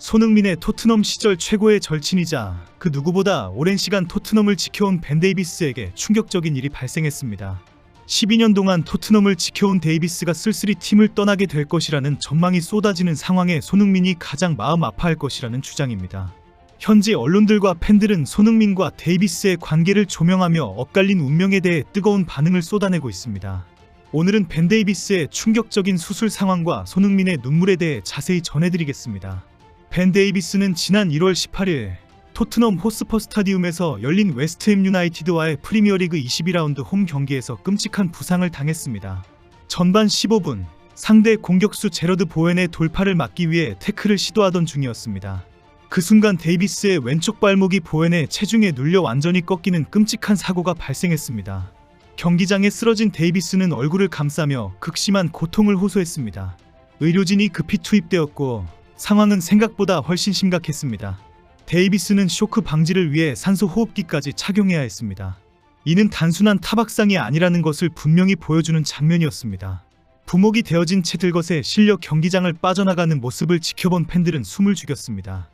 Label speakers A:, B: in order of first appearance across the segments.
A: 손흥민의 토트넘 시절 최고의 절친이자 그 누구보다 오랜 시간 토트넘을 지켜온 벤 데이비스에게 충격적인 일이 발생했습니다. 12년 동안 토트넘을 지켜온 데이비스가 쓸쓸히 팀을 떠나게 될 것이라는 전망이 쏟아지는 상황에 손흥민이 가장 마음 아파할 것이라는 주장입니다. 현지 언론들과 팬들은 손흥민과 데이비스의 관계를 조명하며 엇갈린 운명에 대해 뜨거운 반응을 쏟아내고 있습니다. 오늘은 벤 데이비스의 충격적인 수술 상황과 손흥민의 눈물에 대해 자세히 전해드리겠습니다. 벤 데이비스는 지난 1월 18일 토트넘 호스퍼 스타디움에서 열린 웨스트햄 유나이티드와의 프리미어리그 22라운드 홈 경기에서 끔찍한 부상을 당했습니다. 전반 15분 상대 공격수 제러드 보엔의 돌파를 막기 위해 태클을 시도하던 중이었습니다. 그 순간 데이비스의 왼쪽 발목이 보엔의 체중에 눌려 완전히 꺾이는 끔찍한 사고가 발생했습니다. 경기장에 쓰러진 데이비스는 얼굴을 감싸며 극심한 고통을 호소했습니다. 의료진이 급히 투입되었고 상황은 생각보다 훨씬 심각했습니다. 데이비스는 쇼크 방지를 위해 산소 호흡기까지 착용해야 했습니다. 이는 단순한 타박상이 아니라는 것을 분명히 보여주는 장면이었습니다. 부목이 되어진 채 들것에 실려 경기장을 빠져나가는 모습을 지켜본 팬들은 숨을 죽였습니다.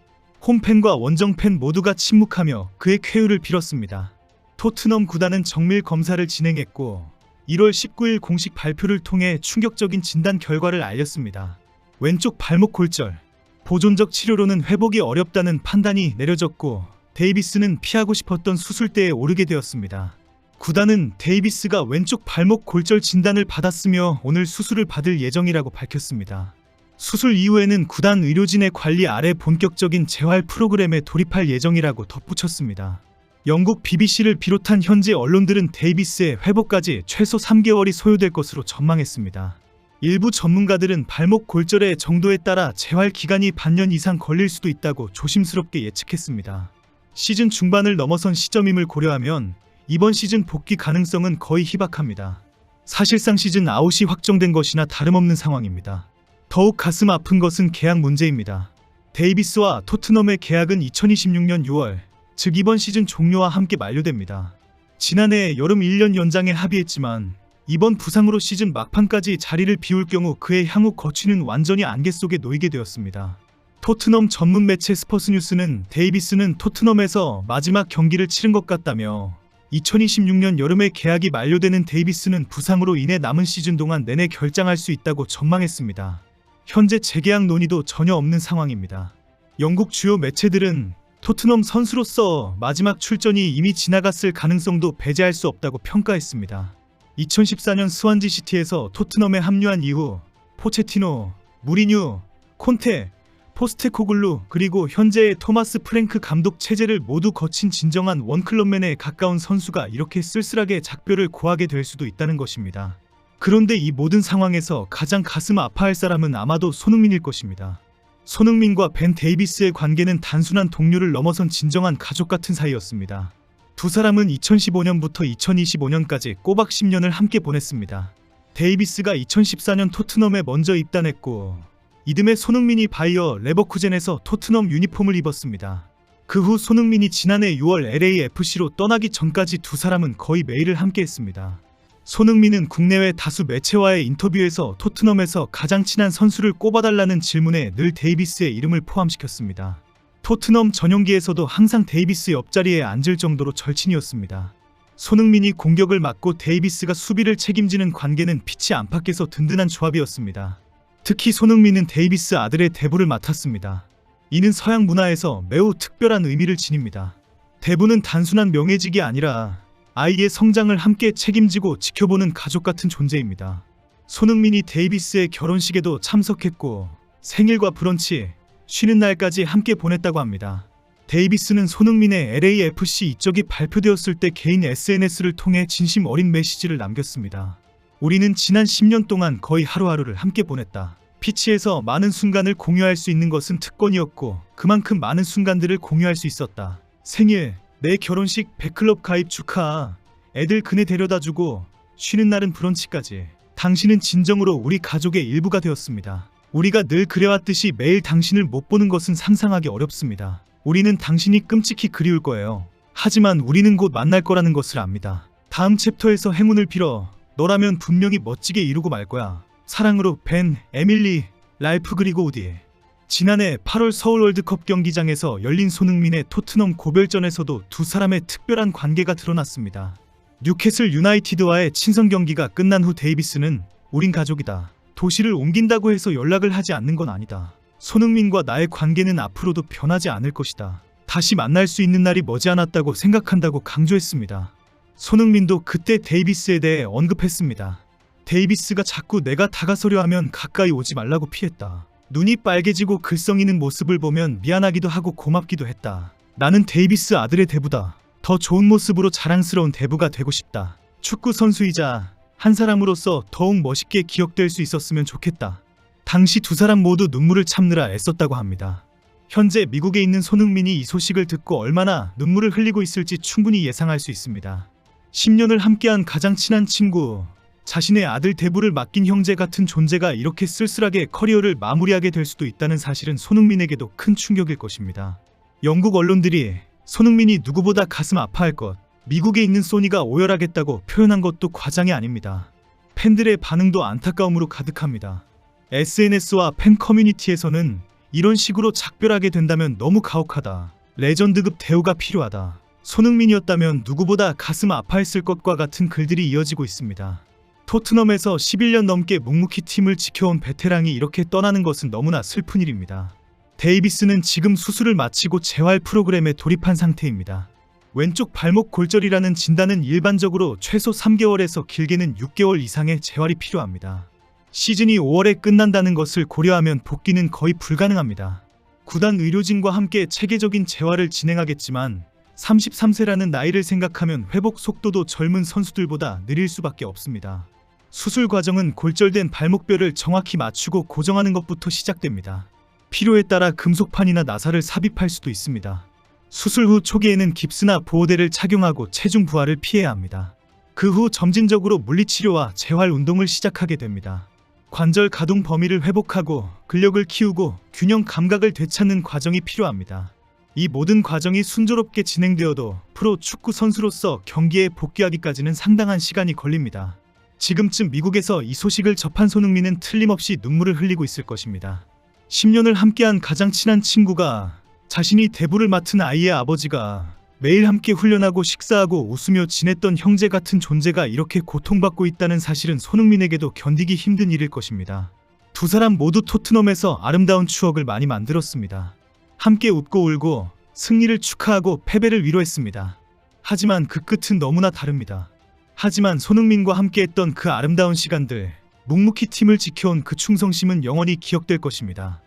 A: 홈팬과 원정팬 모두가 침묵하며 그의 쾌유를 빌었습니다. 토트넘 구단은 정밀 검사를 진행했고 1월 19일 공식 발표를 통해 충격적인 진단 결과를 알렸습니다. 왼쪽 발목 골절, 보존적 치료로는 회복이 어렵다는 판단이 내려졌고 데이비스는 피하고 싶었던 수술대에 오르게 되었습니다. 구단은 데이비스가 왼쪽 발목 골절 진단을 받았으며 오늘 수술을 받을 예정이라고 밝혔습니다. 수술 이후에는 구단 의료진의 관리 아래 본격적인 재활 프로그램에 돌입할 예정이라고 덧붙였습니다. 영국 BBC를 비롯한 현지 언론들은 데이비스의 회복까지 최소 3개월이 소요될 것으로 전망했습니다. 일부 전문가들은 발목 골절의 정도에 따라 재활 기간이 반년 이상 걸릴 수도 있다고 조심스럽게 예측했습니다. 시즌 중반을 넘어선 시점임을 고려하면 이번 시즌 복귀 가능성은 거의 희박합니다. 사실상 시즌 아웃이 확정된 것이나 다름없는 상황입니다. 더욱 가슴 아픈 것은 계약 문제입니다. 데이비스와 토트넘의 계약은 2026년 6월, 즉 이번 시즌 종료와 함께 만료됩니다. 지난해 여름 1년 연장에 합의했지만 이번 부상으로 시즌 막판까지 자리를 비울 경우 그의 향후 거취는 완전히 안개 속에 놓이게 되었습니다. 토트넘 전문 매체 스퍼스뉴스는 데이비스는 토트넘에서 마지막 경기를 치른 것 같다며 2026년 여름에 계약이 만료되는 데이비스는 부상으로 인해 남은 시즌 동안 내내 결장할 수 있다고 전망했습니다. 현재 재계약 논의도 전혀 없는 상황입니다. 영국 주요 매체들은 토트넘 선수로서 마지막 출전이 이미 지나갔을 가능성도 배제할 수 없다고 평가했습니다. 2014년 스완지 시티에서 토트넘에 합류한 이후 포체티노, 무리뉴, 콘테, 포스테코글루 그리고 현재의 토마스 프랭크 감독 체제를 모두 거친 진정한 원클럽맨에 가까운 선수가 이렇게 쓸쓸하게 작별을 고하게 될 수도 있다는 것입니다. 그런데 이 모든 상황에서 가장 가슴 아파할 사람은 아마도 손흥민일 것입니다. 손흥민과 벤 데이비스의 관계는 단순한 동료를 넘어선 진정한 가족 같은 사이였습니다. 두 사람은 2015년부터 2025년까지 꼬박 10년을 함께 보냈습니다. 데이비스가 2014년 토트넘에 먼저 입단했고 이듬해 손흥민이 바이어 레버쿠젠에서 토트넘 유니폼을 입었습니다. 그 후 손흥민이 지난해 6월 LAFC로 떠나기 전까지 두 사람은 거의 매일을 함께했습니다. 손흥민은 국내외 다수 매체와의 인터뷰에서 토트넘에서 가장 친한 선수를 꼽아달라는 질문에 늘 데이비스의 이름을 포함시켰습니다. 토트넘 전용기에서도 항상 데이비스 옆자리에 앉을 정도로 절친이었습니다. 손흥민이 공격을 맡고 데이비스가 수비를 책임지는 관계는 pitch 안팎에서 든든한 조합이었습니다. 특히 손흥민은 데이비스 아들의 대부를 맡았습니다. 이는 서양 문화에서 매우 특별한 의미를 지닙니다. 대부는 단순한 명예직이 아니라 아이의 성장을 함께 책임지고 지켜보는 가족 같은 존재입니다. 손흥민이 데이비스의 결혼식에도 참석했고 생일과 브런치, 쉬는 날까지 함께 보냈다고 합니다. 데이비스는 손흥민의 LAFC 이적이 발표되었을 때 개인 SNS를 통해 진심 어린 메시지를 남겼습니다. 우리는 지난 10년 동안 거의 하루하루를 함께 보냈다. 피치에서 많은 순간을 공유할 수 있는 것은 특권이었고 그만큼 많은 순간들을 공유할 수 있었다. 생일, 내 결혼식, 백클럽 가입 축하, 애들 그네 데려다 주고 쉬는 날은 브런치까지. 당신은 진정으로 우리 가족의 일부가 되었습니다. 우리가 늘 그래왔듯이 매일 당신을 못 보는 것은 상상하기 어렵습니다. 우리는 당신이 끔찍히 그리울 거예요. 하지만 우리는 곧 만날 거라는 것을 압니다. 다음 챕터에서 행운을 빌어 너라면 분명히 멋지게 이루고 말 거야. 사랑으로 벤, 에밀리, 랄프 그리고 우디. 지난해 8월 서울 월드컵 경기장에서 열린 손흥민의 토트넘 고별전에서도 두 사람의 특별한 관계가 드러났습니다. 뉴캐슬 유나이티드와의 친선 경기가 끝난 후 데이비스는 우린 가족이다. 도시를 옮긴다고 해서 연락을 하지 않는 건 아니다. 손흥민과 나의 관계는 앞으로도 변하지 않을 것이다. 다시 만날 수 있는 날이 머지않았다고 생각한다고 강조했습니다. 손흥민도 그때 데이비스에 대해 언급했습니다. 데이비스가 자꾸 내가 다가서려 하면 가까이 오지 말라고 피했다. 눈이 빨개지고 글썽이는 모습을 보면 미안하기도 하고 고맙기도 했다. 나는 데이비스 아들의 대부다. 더 좋은 모습으로 자랑스러운 대부가 되고 싶다. 축구 선수이자 한 사람으로서 더욱 멋있게 기억될 수 있었으면 좋겠다. 당시 두 사람 모두 눈물을 참느라 애썼다고 합니다. 현재 미국에 있는 손흥민이 이 소식을 듣고 얼마나 눈물을 흘리고 있을지 충분히 예상할 수 있습니다. 10년을 함께한 가장 친한 친구, 자신의 아들 대부를 맡긴 형제 같은 존재가 이렇게 쓸쓸하게 커리어를 마무리하게 될 수도 있다는 사실은 손흥민에게도 큰 충격일 것입니다. 영국 언론들이 손흥민이 누구보다 가슴 아파할 것, 미국에 있는 소니가 오열하겠다고 표현한 것도 과장이 아닙니다. 팬들의 반응도 안타까움으로 가득합니다. SNS와 팬 커뮤니티에서는 이런 식으로 작별하게 된다면 너무 가혹하다. 레전드급 대우가 필요하다. 손흥민이었다면 누구보다 가슴 아파했을 것과 같은 글들이 이어지고 있습니다. 토트넘에서 11년 넘게 묵묵히 팀을 지켜온 베테랑이 이렇게 떠나는 것은 너무나 슬픈 일입니다. 데이비스는 지금 수술을 마치고 재활 프로그램에 돌입한 상태입니다. 왼쪽 발목 골절이라는 진단은 일반적으로 최소 3개월에서 길게는 6개월 이상의 재활이 필요합니다. 시즌이 5월에 끝난다는 것을 고려하면 복귀는 거의 불가능합니다. 구단 의료진과 함께 체계적인 재활을 진행하겠지만 33세라는 나이를 생각하면 회복 속도도 젊은 선수들보다 느릴 수밖에 없습니다. 수술 과정은 골절된 발목뼈를 정확히 맞추고 고정하는 것부터 시작됩니다. 필요에 따라 금속판이나 나사를 삽입할 수도 있습니다. 수술 후 초기에는 깁스나 보호대를 착용하고 체중 부하를 피해야 합니다. 그 후 점진적으로 물리치료와 재활 운동을 시작하게 됩니다. 관절 가동 범위를 회복하고 근력을 키우고 균형 감각을 되찾는 과정이 필요합니다. 이 모든 과정이 순조롭게 진행되어도 프로 축구 선수로서 경기에 복귀하기까지는 상당한 시간이 걸립니다. 지금쯤 미국에서 이 소식을 접한 손흥민은 틀림없이 눈물을 흘리고 있을 것입니다. 10년을 함께한 가장 친한 친구가 자신이 대부를 맡은 아이의 아버지가 매일 함께 훈련하고 식사하고 웃으며 지냈던 형제 같은 존재가 이렇게 고통받고 있다는 사실은 손흥민에게도 견디기 힘든 일일 것입니다. 두 사람 모두 토트넘에서 아름다운 추억을 많이 만들었습니다. 함께 웃고 울고 승리를 축하하고 패배를 위로했습니다. 하지만 그 끝은 너무나 다릅니다. 하지만 손흥민과 함께했던 그 아름다운 시간들, 묵묵히 팀을 지켜온 그 충성심은 영원히 기억될 것입니다.